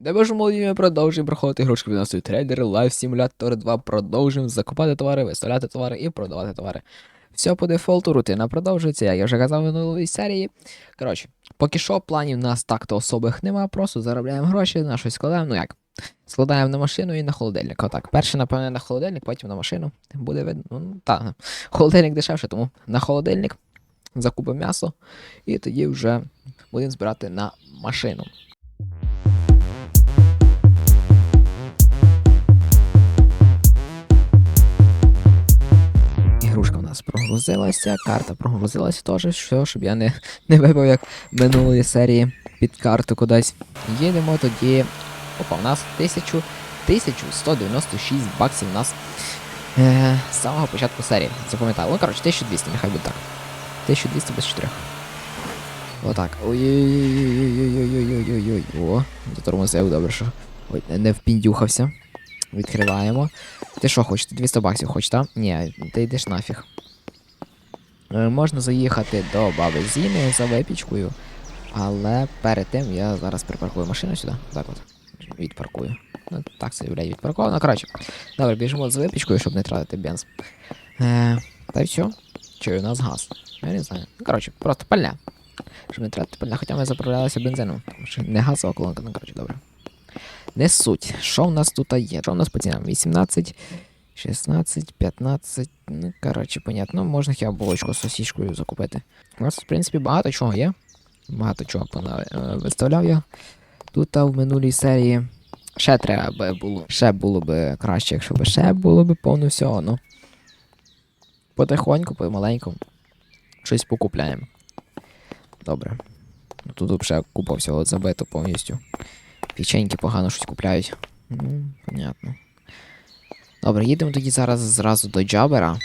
Де боже молоді, ми продовжуємо проходити ігрушки від нас трейдери, Life Simulator 2, продовжуємо закупати товари, виставляти товари і продавати товари. Все по дефолту, рутина продовжується, як я вже казав в минулій серії. Коротше, поки що планів нас так-то особих нема, просто заробляємо гроші, на щось складаємо, ну як. Складаємо на машину і на холодильник. Отак. Перше, напевне, на холодильник, потім на машину. Буде видно. Ну, так, холодильник дешевше, тому на холодильник закупимо м'ясо, і тоді вже будемо збирати на машину. прогрузилася, карта прогрузилася теж, що, щоб я не не вибив, як минулої серії під карту кудись. Їдемо тоді. Опа, у нас 1000, 1196 баксів у нас е, з самого початку серії. Це пам'ятаю. Ну, коротше, 1200, нехай буде так. 1200 без 4. Отак. Ой-ой-ой-ой-ой-ой-ой-ой. О, затормозив, добре, що Ой, не впіндюхався. Відкриваємо. Ти що хочеш? 200 баксів хочеш, так? Ні, ти йдеш нафіг. Е, можна заїхати до баби Зіни за випічкою, але перед тим я зараз припаркую машину сюди. Так от. Відпаркую. Ну, так це блядь, відпарковано. Коротше. Добре, біжимо за випічкою, щоб не тратити бенз. Е, та й все. Чи у нас газ? Я не знаю. Ну, коротше, просто пальне. Щоб не тратити пальне, хоча ми заправлялися бензином. Тому що не газова колонка, ну коротше, добре. Не суть. Що в нас тут є? Що в нас по цінам? 18, 16, 15. Ну, коротше, понятно. Можна хіба булочку з сосічкою закупити. У нас, в принципі, багато чого є. Багато чого пона- е, виставляв я. Тут а в минулій серії ще треба би було. Ще було би краще, якщо б ще було б повно всього, ну. Потихоньку, помаленьку. Щось покупляємо. Добре. Ну, Тут вже купа всього забито повністю. Печеньки погано щось купляють. Ну, понятно. Добре, їдемо тоді зараз зразу до Джабера.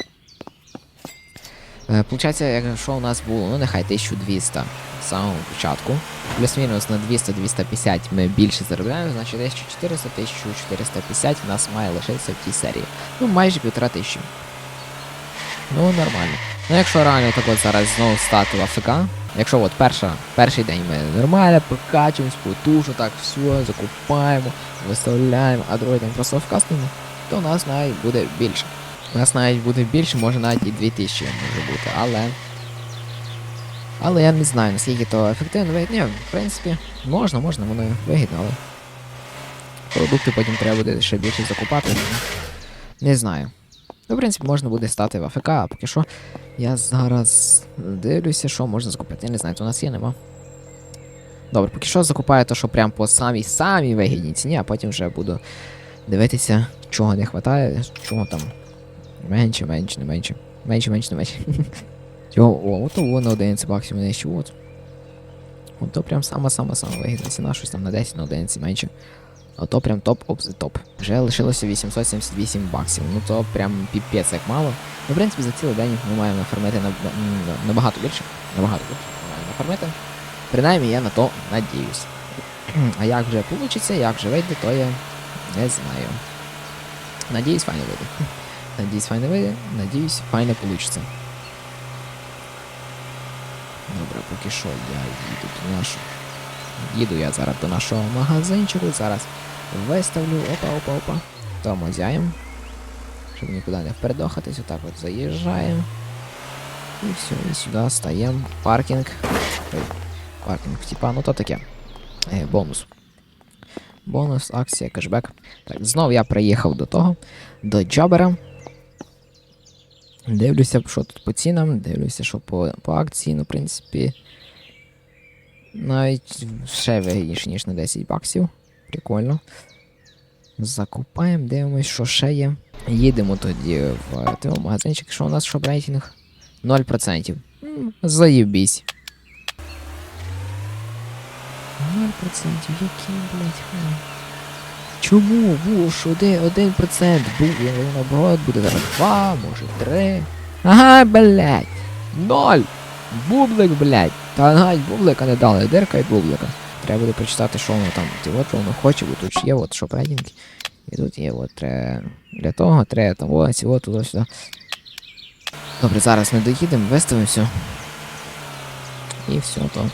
Е, Получається, якщо у нас було, ну нехай 1200 з самого початку. Плюс-мінус на 200-250 ми більше заробляємо, значить 1400-1450 у нас має лишитися в тій серії. Ну, майже півтора тисячі. Ну, нормально. Ну, якщо реально так от зараз знову стати в АФК, якщо от перша, перший день ми нормально прокачуємось, потужно, так все, закупаємо, виставляємо, а другий день просто АФК стоїмо, то у нас навіть буде більше. У нас навіть буде більше, може навіть і 2000 може бути, але. Але я не знаю, наскільки то ефективно вигідно. В принципі, можна, можна, воно вигідно, але. Продукти потім треба буде ще більше закупати. Не знаю. Ну, в принципі, можна буде стати в АФК, а поки що я зараз дивлюся, що можна закупити. Я не знаю, то у нас є, нема. Добре, поки що закупаю то, що прям по самій самій вигідній ціні, а потім вже буду дивитися, чого не вистачає, чого там менше, менше, не менше. Менше, менше, не менше. Цього, о, ото воно 11 баксів мене ще от. От то прям сама-сама-сама вигідна ціна, щось там на 10, на 11 менше. Ото прям топ оф the топ. Вже лишилося 878 баксів. Ну то прям піпець як мало. Ну, в принципі, за цілий день ми маємо нафармити на, на- набагато більше. Набагато більше ми маємо нафармити. Принаймні я на то надіюсь. А як вже вийде, як вже вийде, то я не знаю. Надіюсь, файно вийде. Надіюсь, файно вийде, надіюсь, файно вийде. Добре, поки що я їду до нашого. Їду я зараз до нашого магазинчику, зараз виставлю. Опа, опа, опа. Тормозяємо. Щоб нікуди не впередохатись, отак от заїжджаємо. І все, і сюди стаємо. Паркінг. Паркінг, типа, ну то таке. Е, бонус. Бонус, акція, кешбек. Так, знов я приїхав до того, до Джабера. Дивлюся, що тут по цінам, дивлюся, що по, по акції, ну, в принципі. Навіть ще вигідніше, ніж на 10 баксів. Прикольно. Закупаємо, дивимось, що ще є. Їдемо тоді в той магазинчик, що у нас що рейтинг? 0%. М, Заєбісь. 0%, який, блядь, хуй. Чому? Був що де 1% був, я наоборот буде зараз 2, може 3. Ага, блядь. 0. Бублик, блядь. Та навіть бублика не дали, дирка і бублика. Треба буде прочитати, що воно там. Ти от воно хоче, бо тут є от шопредінг. І тут є от треба для того, треба там ось, от туди сюди. Добре, зараз ми доїдемо, виставимо все. І все то.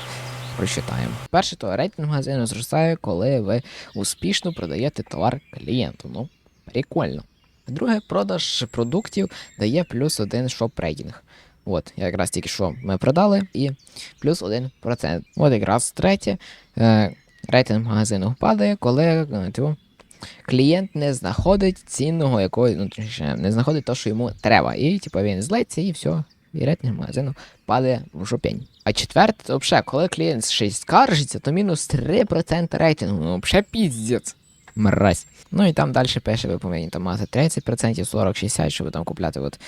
Прочитаємо. Перше, то рейтинг магазину зростає, коли ви успішно продаєте товар клієнту. Ну, прикольно. Друге, продаж продуктів дає плюс один шоп рейтинг. От, якраз тільки що ми продали, і плюс 1%. От якраз третє. Е, рейтинг магазину впадає, коли е, типу, клієнт не знаходить цінного якої, ну не знаходить те, що йому треба. І типу, він злиться, і все. І магазину падає в жопень. А четверте, взагалі, коли клієнт щось скаржиться, то мінус 3% рейтингу. Ну, взагалі піздець. Мразь. Ну і там далі пише, ви повинні там мати 30%, 40, 60, щоб там купляти от,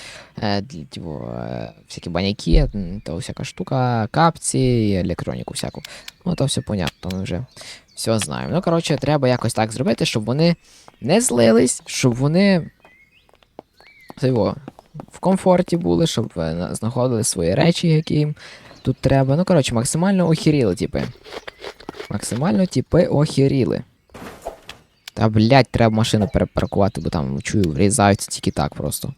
е, типу, е, всякі баняки, то всяка штука, капці, електроніку всяку. Ну, то все понятно, ми вже все знаємо. Ну, коротше, треба якось так зробити, щоб вони не злились, щоб вони типу, в комфорті були, щоб знаходили свої речі, які їм тут треба. Ну, коротше, максимально охеріли, типи. Максимально типи охеріли. Та, блядь, треба машину перепаркувати, бо там чую, врізаються тільки так просто.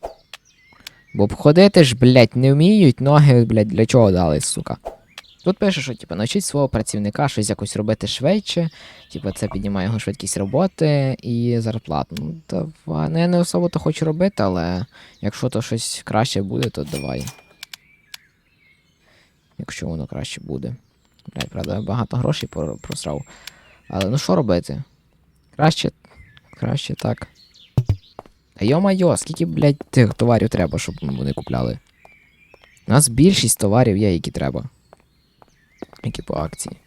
Бо ходити ж, блядь, не вміють, ноги, блядь, для чого дали, сука. Тут пише, що типу, навчить свого працівника щось якось робити швидше, типу, це піднімає його швидкість роботи і зарплату. Ну, давай. Ну, я не особо то хочу робити, але якщо то щось краще буде, то давай. Якщо воно краще буде. Блядь, правда, багато грошей просрав. Але ну що робити? Краще. Краще так. Та йо-майо, скільки, блядь, тих товарів треба, щоб вони купляли? У нас більшість товарів є, які треба. Які по акції.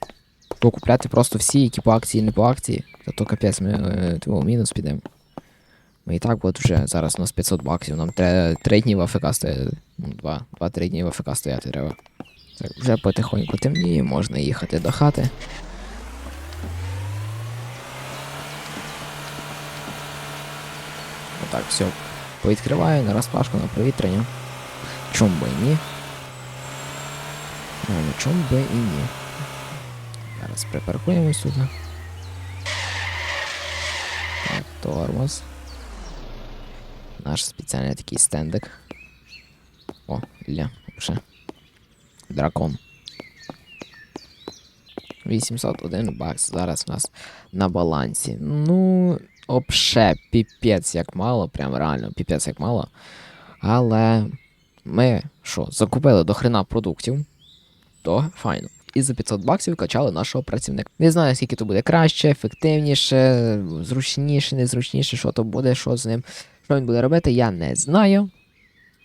То купляти просто всі, які по акції, не по акції, то то капець, ми в мінус підемо. Ми і так от вже зараз у нас 500 баксів, нам треба 3 дні в АФК стояти. Ну, 2-3 дні в АФК стояти треба. Так, вже потихоньку темніє, можна їхати до хати. Отак, все. Повідкриваю на розпашку, на провітряння. Чом би ні? Ну, чом би і ні. Зараз припаркуємось тут. Так, тормоз. Наш спеціальний такий стендик. О, Ілля, вже. Дракон. 801 бакс зараз у нас на балансі. Ну, обше, піпець як мало, прям реально піпець як мало. Але ми що, закупили до хрена продуктів, то файно. І за 500 баксів качали нашого працівника. Не знаю, скільки то буде краще, ефективніше, зручніше, незручніше, що то буде, що з ним, що він буде робити, я не знаю.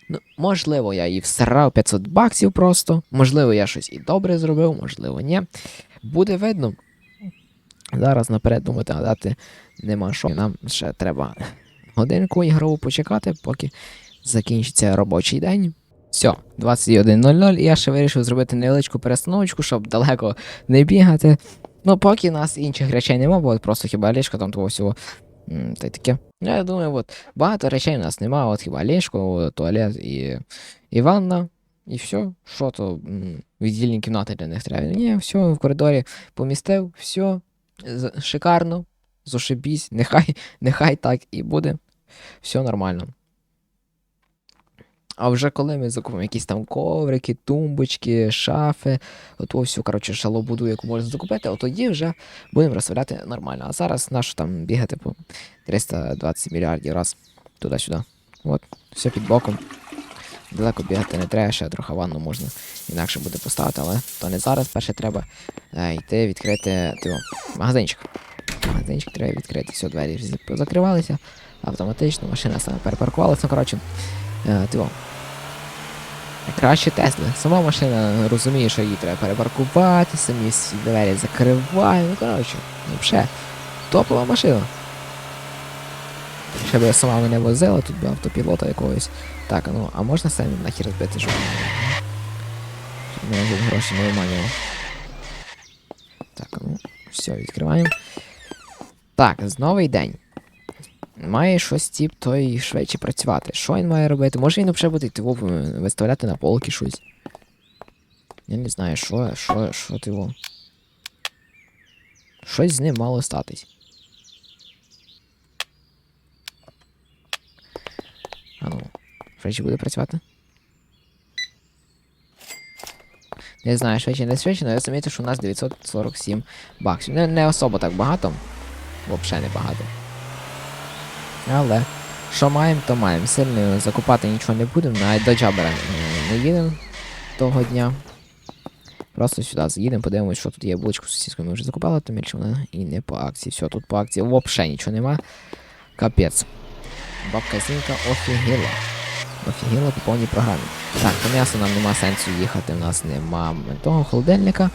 Ну, можливо, я і всрав 500 баксів просто. Можливо, я щось і добре зробив, можливо, ні. Буде видно. Зараз наперед думати, гадати нема що. Нам ще треба годинку ігрову почекати, поки закінчиться робочий день. Все, 21.00, і я ще вирішив зробити невеличку перестановочку, щоб далеко не бігати. Ну, поки нас інших речей нема, бо просто хіба ліжко там того всього. Та й таке. Ну, Я думаю, от багато речей у нас нема, от хіба ліжко, туалет і, і ванна, і все. Що то віддільні кімнати для них треба. Ні, все, в коридорі помістив, все, шикарно, зошибісь, нехай, нехай так і буде. Все нормально. А вже коли ми закупимо якісь там коврики, тумбочки, шафи, от всю, коротше, шалобуду, яку можна закупити, от тоді вже будемо розставляти нормально. А зараз нащо там бігати по 320 мільярдів раз туди-сюди. От, все під боком. Далеко бігати не треба, ще трохи ванну можна інакше буде поставити, але то не зараз. Перше треба е, йти відкрити тиво, магазинчик. Магазинчик треба відкрити. Все, двері закривалися автоматично, машина саме перепаркувалася. Ну, коротше, е. Краще Тесли. Сама машина розуміє, що її треба перепаркувати, самі двері закриває. Ну, коротше, взагалі, топова машина. Ще б я сама мене возила, тут би автопілота якогось. Так, ну, а можна самі нахер збити, щоб щоб мене тут гроші не виманював. Так, ну, все, відкриваємо. Так, новий день. Має щось тип той швидше працювати. Що він має робити? Може він взагалі буде тиво виставляти на полки щось. Я не знаю, що, що, що тиво. Щось з ним мало статись. А ну, швидше буде працювати. Не знаю, швидше, не швидше, але розумієте, що у нас 947 баксів. Не, не особо так багато. Взагалі не багато. Але що маємо, то маємо. Сильно закупати нічого не будемо, навіть до джабера не, їдемо того дня. Просто сюди заїдемо, подивимось, що тут є булочку з сосіскою ми вже закупали, то більше вона і не по акції. Все, тут по акції взагалі нічого нема. Капець. Бабка Зінка офігіла. Офігіла по повній програмі. Так, по м'ясу нам нема сенсу їхати, у нас нема того холодильника.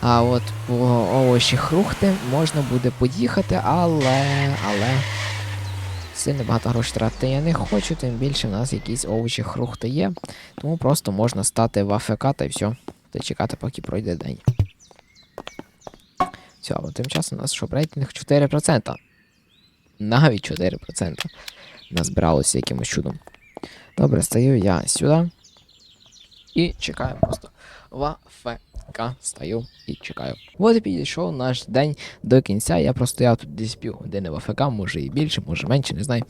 А от по овочі хрухти можна буде поїхати, але. але. Сильно багато грошей тратити я не хочу, тим більше в нас якісь овочі хрухти є. Тому просто можна стати в АФК та й все. Та чекати, поки пройде день. Все, а тим часом у нас що рейтинг 4%. Навіть 4% назбиралося якимось чудом. Добре, стою я сюди. І чекаю просто в АФК. Стою і чекаю. От і підійшов наш день до кінця. Я простояв тут десь півгодини в АФК, може і більше, може менше, не знаю.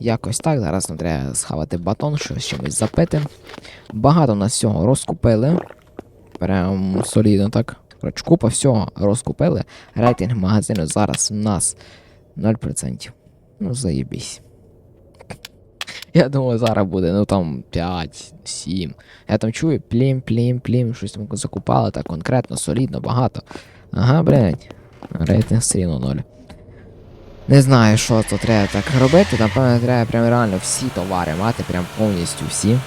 Якось так. Зараз нам треба схавати батон, щось чимось запити. Багато нас всього розкупили. Прям солідно так. Купа всього розкупили. Рейтинг магазину зараз у нас 0%. Ну, заєбісь. Я думаю, зараз буде, ну там 5, 7. Я там чую плім, плім, плім, щось там закупали так конкретно, солідно, багато. Ага, блядь. Рейтинг все рівно 0. Не знаю, що то треба так робити. Напевно, треба прям реально всі товари мати, прям повністю всі.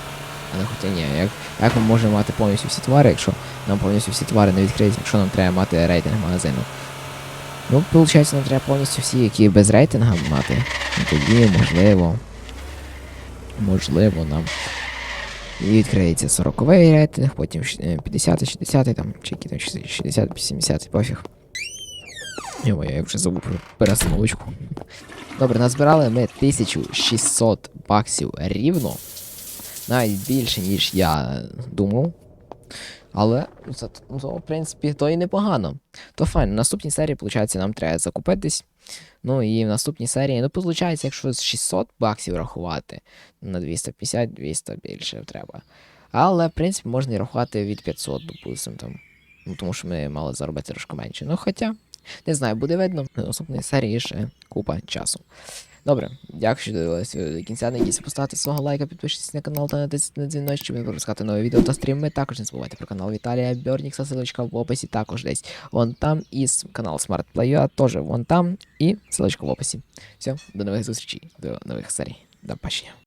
Але хоча ні, як, як ми можемо мати повністю всі товари, якщо нам повністю всі товари не відкриють, якщо нам треба мати рейтинг магазину. Ну, виходить, нам треба повністю всі, які без рейтинга мати. Ну, тоді, можливо. Можливо, нам. Відкриється 40-й рейтинг, потім 50, 60, там, чи які там 60, 70, пофіг. Йо, я вже забув про перестановочку. Добре, назбирали ми 1600 баксів рівно. Навіть більше, ніж я думав. Але це, ну, в принципі, то і непогано. То файно. В наступній серії, виходить, нам треба закупитись. Ну і в наступній серії, ну, виходить, якщо з 600 баксів рахувати, на 250-200 більше треба. Але, в принципі, можна і рахувати від 500, допустимо, там. Ну, тому що ми мали заробити трошки менше. Ну, хоча, не знаю, буде видно. В наступній серії ще купа часу. Добре, дякую, що дивилися до кінця. Не дійсно поставити свого лайка, підпишіться на канал та натисніть на дзвіночок, щоб не пропускати нові відео та стріми. Також не забувайте про канал Віталія Бьорнікса, ссылочка в описі, також десь вон там. І канал Smart Play теж вон там. І ссылочка в описі. Все, до нових зустрічей, до нових серій. До побачення.